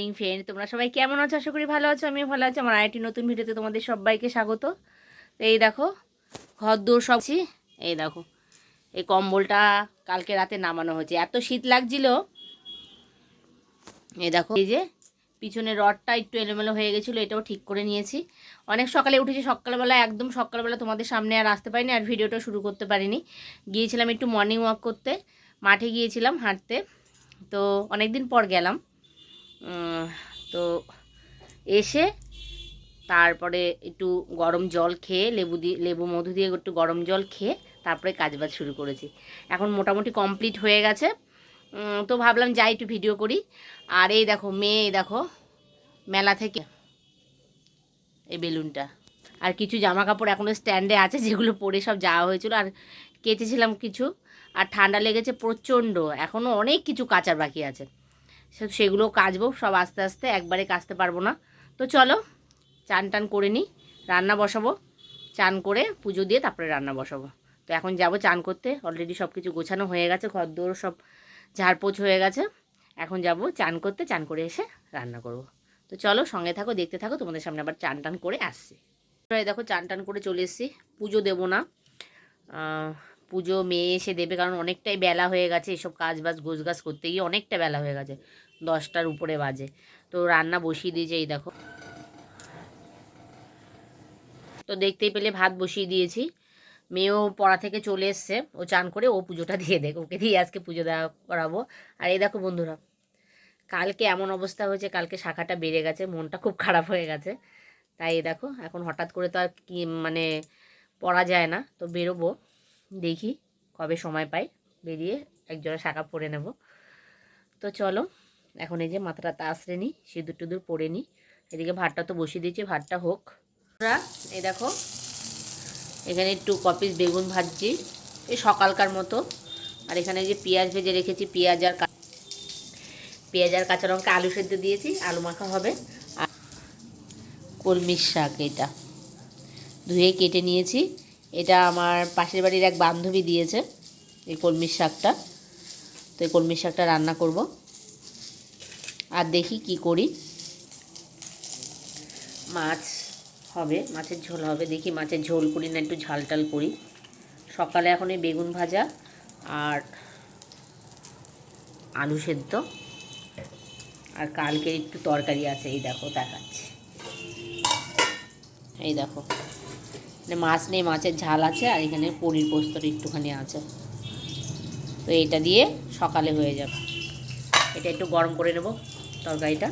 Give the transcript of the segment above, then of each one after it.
Morning friend তোমরা সবাই কেমন আছো? আশা করি ভালো আছো, আমিও ভালো আছি। আমার আরেকটি নতুন ভিডিওতে তোমাদের সবাইকে স্বাগত। তো এই দেখো, ঘর দৌড় সব এই দেখো, এই কম্বলটা কালকে রাতে নামানো হয়েছে। এত শীত লাগছিল। এই দেখো, এই যে পিছনের রডটা একটু এলোমেলো হয়ে গেছিল, এটাও ঠিক করে নিয়েছি। অনেক সকালে উঠেছি, সকালবেলা, একদম সকালবেলা তোমাদের সামনে আর আসতে পারিনি, আর ভিডিওটা শুরু করতে পারিনি। গিয়েছিলাম একটু মর্নিং ওয়াক করতে, মাঠে গিয়েছিলাম হাঁটতে। তো অনেক দিন পর গেলাম। তো এসে তারপরে একটু গরম জল খেয়ে, লেবু দিয়ে, লেবু মধু দিয়ে একটু গরম জল খেয়ে তারপরে কাজবাজ শুরু করেছি। এখন মোটামুটি কমপ্লিট হয়ে গেছে। তো ভাবলাম যাই একটু ভিডিও করি। আর এই দেখো, মেয়ে, এই দেখো, মেলা থেকে এই বেলুনটা। আর কিছু জামা কাপড় এখনও স্ট্যান্ডে আছে, যেগুলো পরে সব যাওয়া হয়েছিল। আর কেচেছিলাম কিছু। আর ঠান্ডা লেগেছে প্রচণ্ড। এখনও অনেক কিছু কাচার বাকি আছে। সেগুলো কাচবো, সব আস্তে আস্তে একবারে কাচতে পারব না। তো চলো, চান টান করে নিই, রান্না বসাবো, চান করে পুজো দিয়ে তারপরে রান্না বসাবো। তো এখন যাব চান করতে অলরেডি সব কিছু গোছানো হয়ে গেছে ঘর দৌড় সব ঝাড়পোছ হয়ে গেছে। এখন যাব চান করতে, চান করে এসে রান্না করব। তো চলো সঙ্গে থাকো, দেখতে থাকো, তোমাদের সামনে আবার চান টান করে আসছি। দেখো চান টান করে চলে এসেছি, পুজো দেবো না। পুজো মেয়ে এসে দেবে, কারণ অনেকটাই বেলা হয়ে গেছে, এসব কাজ বাজ গোছ গাছ করতে গিয়ে অনেকটা বেলা হয়ে গেছে। দশটার উপরে বাজে। তো রান্না বসিয়ে দিয়েছে, এই দেখো। তো দেখতেই পেলে ভাত বসিয়ে দিয়েছি। মেয়েও পড়া থেকে চলে এসছে, ও চান করে, ও পুজোটা দিয়ে দেখ, ওকে দিয়ে আজকে পুজো দেওয়া করাবো। আর এই দেখো বন্ধুরা, কালকে এমন অবস্থা হয়েছে, কালকে শাখাটা বেড়ে গেছে, মনটা খুব খারাপ হয়ে গেছে। তাই দেখো, এখন হঠাৎ করে তো আর কি মানে পড়া যায় না, তো বেরোবো, দেখি কবে সময় পাই, বেরিয়ে একজোড়া শাখা পরে নেব। তো চলো এখন এই যে মাথাটা তাসরে নিই, সিঁদুর টুদুর পরে নিই। এদিকে ভাতটা তো বসিয়ে দিয়েছি, ভাতটা হোক। এই দেখো, এখানে একটু কপিস বেগুন ভাজছি, এই সকালকার মতো। আর এখানে যে পেঁয়াজ ভেজে রেখেছি, পেঁয়াজ আর পেঁয়াজ আর কাঁচা লঙ্কা আলু সেদ্ধ দিয়েছি, আলু মাখা হবে। আর কলমির শাক এটা। ধুয়ে কেটে নিয়েছি। এটা আমার পাশের বাড়ির এক বান্ধবী দিয়েছে, এই কলমির শাকটা। তো এই কলমির শাকটা রান্না করব। আর দেখি কি করি। মাছ হবে, মাছের ঝোল হবে, দেখি মাছের ঝোল করি না, একটু ঝাল টাল করি। সকালে এখন এই বেগুন ভাজা আর আলু সেদ্ধ। আর কালকে একটু তরকারি আছে, এই দেখো দেখাচ্ছি। এই দেখো মানে মাছ নেই, মাছের ঝাল আছে, আর এখানে পনির পোস্তর একটুখানি আছে। তো এটা দিয়ে সকালে হয়ে যাবে। এটা একটু গরম করে নেব তরকারিটা।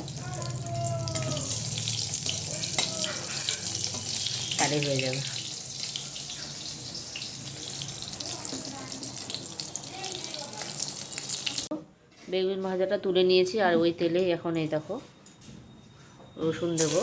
তাহলে হয়ে যাবে। বেগুন ভাজাটা তুলে নিয়েছি আর ওই তেলে এখন এই দেখো রসুন দেবো।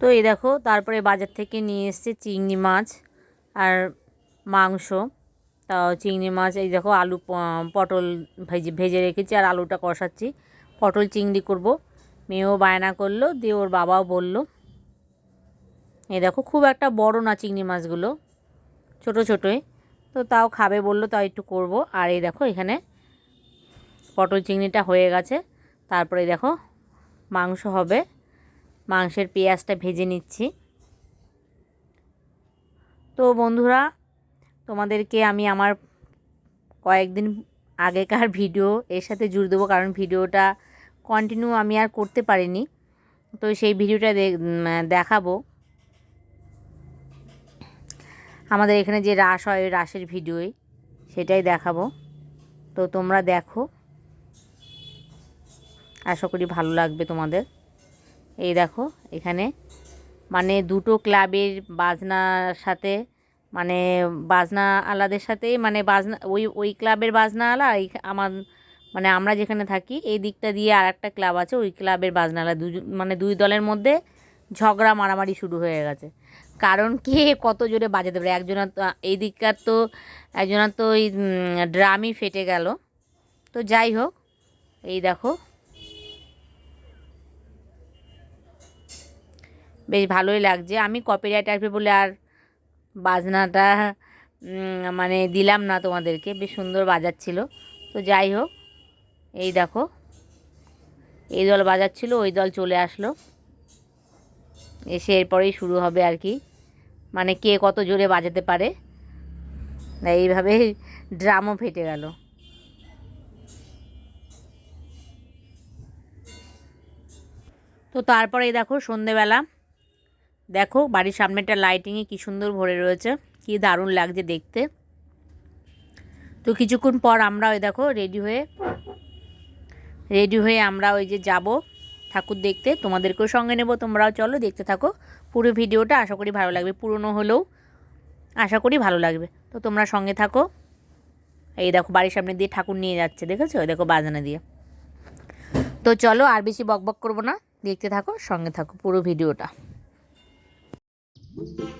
তো এই দেখো, তারপরে বাজার থেকে নিয়ে এসছে চিংড়ি মাছ আর মাংস। তাও চিংড়ি মাছ, এই দেখো আলু পটল ভেজে ভেজে রেখেছি আর আলুটা কষাচ্ছি। পটল চিংড়ি করব। মেয়েও বায়না করল, দিয়ে ওর বাবাও বলল এই দেখো খুব একটা বড় না চিংড়ি মাছগুলো, ছোট ছোটোই। তো তাও খাবে বলল, তাও একটু করব। আর এই দেখো এখানে পটল চিংড়িটা হয়ে গেছে। তারপরে দেখো মাংস হবে। মাংসের পেঁয়াজটা ভেজে নিচ্ছি। তো বন্ধুরা, তোমাদেরকে আমি আমার কয়েকদিন আগেকার ভিডিও এর সাথে জুড়ে দেবো, কারণ ভিডিওটা কন্টিনিউ আমি আর করতে পারিনি। তো সেই ভিডিওটা দেখাবো। আমাদের এখানে যে রাস হয়, ওই রাসের ভিডিওই সেটাই দেখাবো। তো তোমরা দেখো। আশা করি ভালো লাগবে তোমাদের। এই দেখো, এখানে মানে দুটো ক্লাবের বাজনার সাথে মানে বাজনা আলাদের সাথে মানে বাজনা, ওই ওই ক্লাবের বাজনা আলা আমার মানে আমরা যেখানে থাকি, এই দিকটা দিয়ে আর একটা ক্লাব আছে, ওই ক্লাবের বাজনা আলা। দুজন মানে দুই দলের মধ্যে ঝগড়া মারামারি শুরু হয়ে গেছে। কারণ কে কত জোরে বাজাতে পারে? একজনের তো, এই দিককার তো, একজনের তো ওই ড্রামই ফেটে গেল। তো যাই হোক, এই দেখো বেশ ভালোই লাগছে। আমি কপিরাইট আসবে বলে আর বাজনাটা মানে দিলাম না তোমাদেরকে। বেশ সুন্দর বাজাচ্ছিল। তো যাই হোক, এই দেখো, এই দল বাজাচ্ছিল, ওই দল চলে আসলো। এসে এরপরেই শুরু হবে আর কি। মানে কে কত জোরে বাজাতে পারে। এইভাবে ড্রামও ফেটে গেল। তো তারপরে দেখো সন্ধেবেলা দেখো বাড়ির সামনেটা লাইটিংয়ে কি সুন্দর ভরে রয়েছে, কি দারুণ লাগছে দেখতে। তো কিছুক্ষণ পর আমরা ওই দেখো রেডি হয়ে রেডি হয়ে আমরা ওই যে যাব ঠাকুর দেখতে। তোমাদেরকেও সঙ্গে নেব, তোমরাও চলো দেখতে থাকো। পুরো ভিডিওটা আশা করি ভালো লাগবে, পুরনো হলেও আশা করি ভালো লাগবে। তো তোমরা সঙ্গে থাকো। এই দেখো বাড়ির সামনে দিয়ে ঠাকুর নিয়ে যাচ্ছে, দেখেছ? ওই দেখো বাজানা দিয়ে। তো চলো আর বেশি বকবক করব না, দেখতে থাকো, সঙ্গে থাকো পুরো ভিডিওটা। Thank you.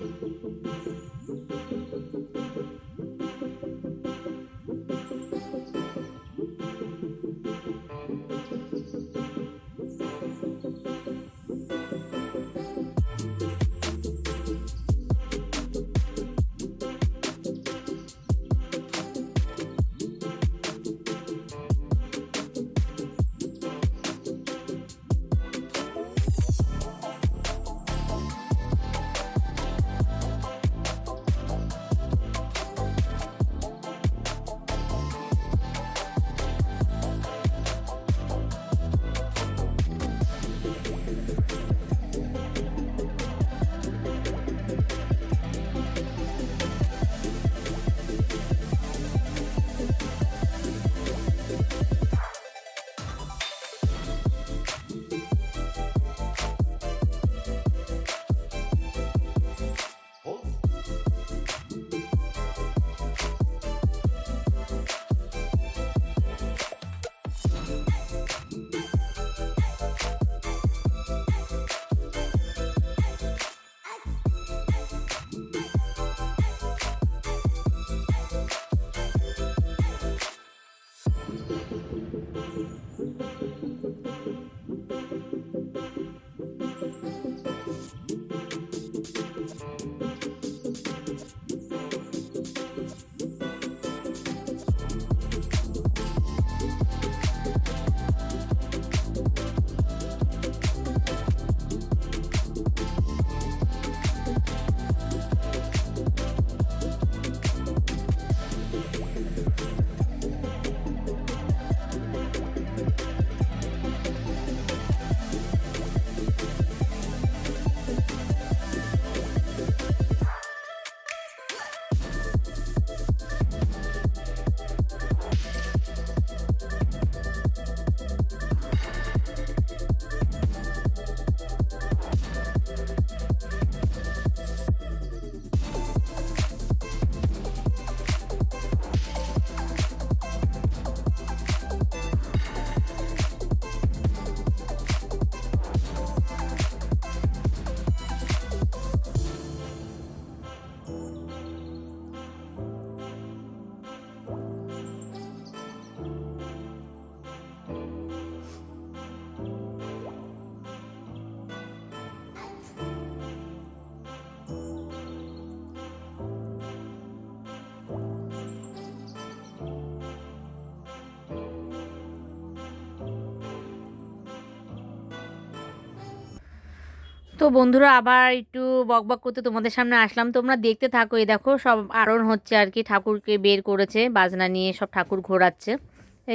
তো বন্ধুরা আবার একটু বকবক করতে তোমাদের সামনে আসলাম। তোমরা দেখতে থাকো, এই দেখো সব আরণ হচ্ছে আর কি। ঠাকুরকে বের করেছে, বাজনা নিয়ে সব ঠাকুর ঘোরাচ্ছে।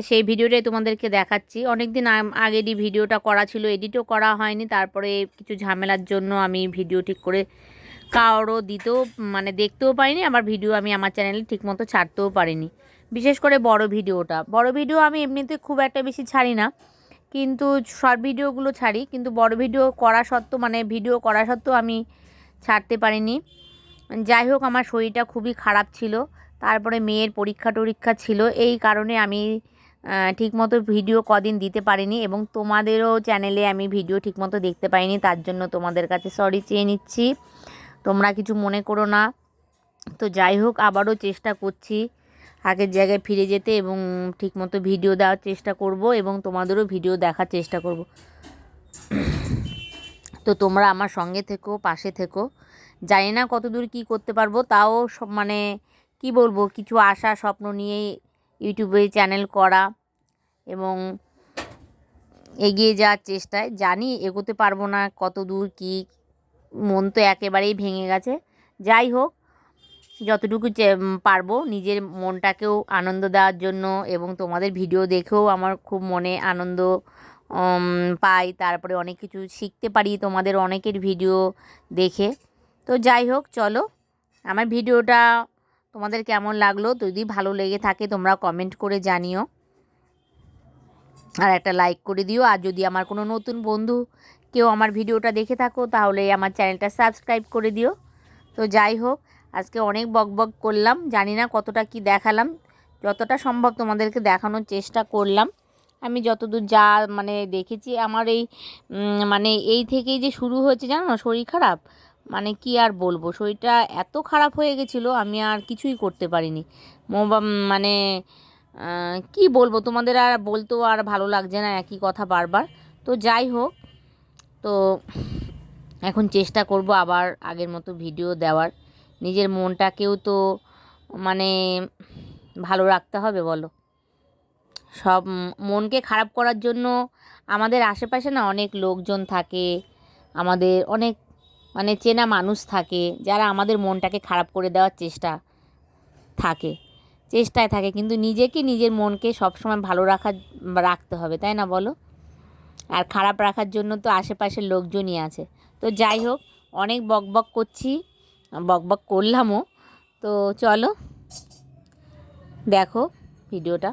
সেই ভিডিওটাই তোমাদেরকে দেখাচ্ছি। অনেক দিন আগেরই ভিডিওটা করা ছিল, এডিটও করা হয়নি। তারপরে কিছু ঝামেলার জন্য আমি ভিডিও ঠিক করে কারও দিতেও মানে দেখতেও পারিনি। আবার ভিডিও আমি আমার চ্যানেলে ঠিকমতো ছাড়তেও পারিনি। বিশেষ করে বড় ভিডিওটা। বড় ভিডিও আমি এমনিতে খুব একটা বেশি ছাড়ি না। কিন্তু শর্ট ভিডিওগুলো ছাড়ি, কিন্তু বড় ভিডিও করা সত্ত্বেও মানে ভিডিও করা সত্ত্বেও আমি ছাড়তে পারিনি। যাই হোক, আমার শরীরটা খুবই খারাপ ছিল। তারপরে মেয়ের পরীক্ষা টরীক্ষা ছিল। এই কারণে আমি ঠিকমতো ভিডিও কদিন দিতে পারিনি এবং তোমাদেরও চ্যানেলে আমি ভিডিও ঠিকমতো দেখতে পাইনি। তার জন্য তোমাদের কাছে সরি চেয়ে নিচ্ছি। তোমরা কিছু মনে করো না। তো যাই হোক, আবারও চেষ্টা করছি। আগের জায়গায় ফিরে যেতে এবং ঠিকমতো ভিডিও দেওয়ার চেষ্টা করব এবং তোমাদেরও ভিডিও দেখার চেষ্টা করব। তো তোমরা আমার সঙ্গে থেকো, পাশে থেকো। জানি না কত দূর কী করতে পারব, তাও সব মানে কি বলব, কিছু আশা, স্বপ্ন নিয়ে ইউটিউবে চ্যানেল করা এবং এগিয়ে যাওয়ার চেষ্টায়। জানি এগোতে পারব না কত দূর কী, মন তো একেবারেই ভেঙে গেছে। যাই হোক যতটুকু পারব নিজের মনটাকেও আনন্দ দেওয়ার জন্য এবং তোমাদের ভিডিও দেখেও আমার খুব মনে আনন্দ পাই। তারপরে অনেক কিছু শিখতে পারি তোমাদের অনেকের ভিডিও দেখে। তো যাই হোক, চলো আমার ভিডিওটা তোমাদের কেমন লাগল? যদি ভালো লেগে থাকে তোমরা কমেন্ট করে জানিও। আর একটা লাইক করে দিও। আর যদি আমার কোনো নতুন বন্ধু কেউ আমার ভিডিওটা দেখে থাকো তাহলে আমার চ্যানেলটা সাবস্ক্রাইব করে দিও। তো যাই হোক আজকে অনেক বক বক করলাম, জানি না কতটা কি দেখালাম, যতটা সম্ভব তোমাদেরকে দেখানোর চেষ্টা করলাম। আমি যতদূর যা মানে দেখেছি, আমার এই মানে এই থেকেই যে শুরু হয়েছে, জানো না, শরীর খারাপ? মানে কি আর বলব, শরীরটা এত খারাপ হয়ে গেছিল, আমি আর কিছুই করতে পারিনি। মানে কি বলব, তোমাদের আর বলতেও আর ভালো লাগছে না, একই কথা বারবার। তো যাই হোক, তো এখন চেষ্টা করব আবার আগের মতো ভিডিও দেওয়ার। নিজের মনটাকেও তো মানে ভালো রাখতে হবে, বলো। সব মনকে খারাপ করার জন্য আমাদের আশেপাশে না অনেক লোকজন থাকে, আমাদের অনেক মানে চেনা মানুষ থাকে, যারা আমাদের মনটাকে খারাপ করে দেওয়ার চেষ্টা থাকে, চেষ্টায় থাকে, কিন্তু নিজেকে নিজের মনকে সবসময় ভালো রাখা রাখতে হবে, তাই না বলো? আর খারাপ রাখার জন্য তো আশেপাশের লোকজনই আছে। তো যাই হোক, অনেক বক বক করছি। বক বক করলামও। তো চলো দেখো ভিডিওটা।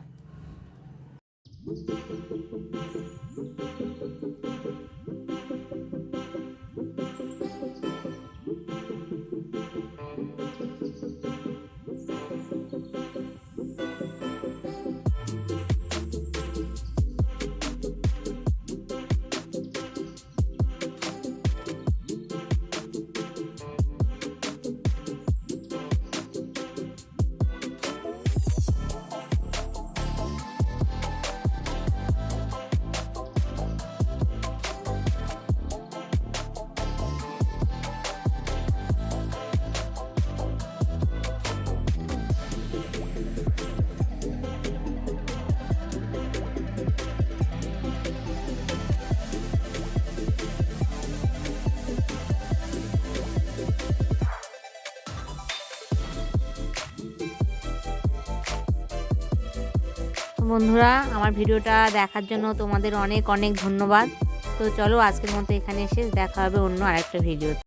বন্ধুরা, আমার ভিডিওটা দেখার জন্য তোমাদের অনেক অনেক ধন্যবাদ। তো চলো আজকের মতো এখানে এসে দেখা হবে অন্য আরেকটা ভিডিও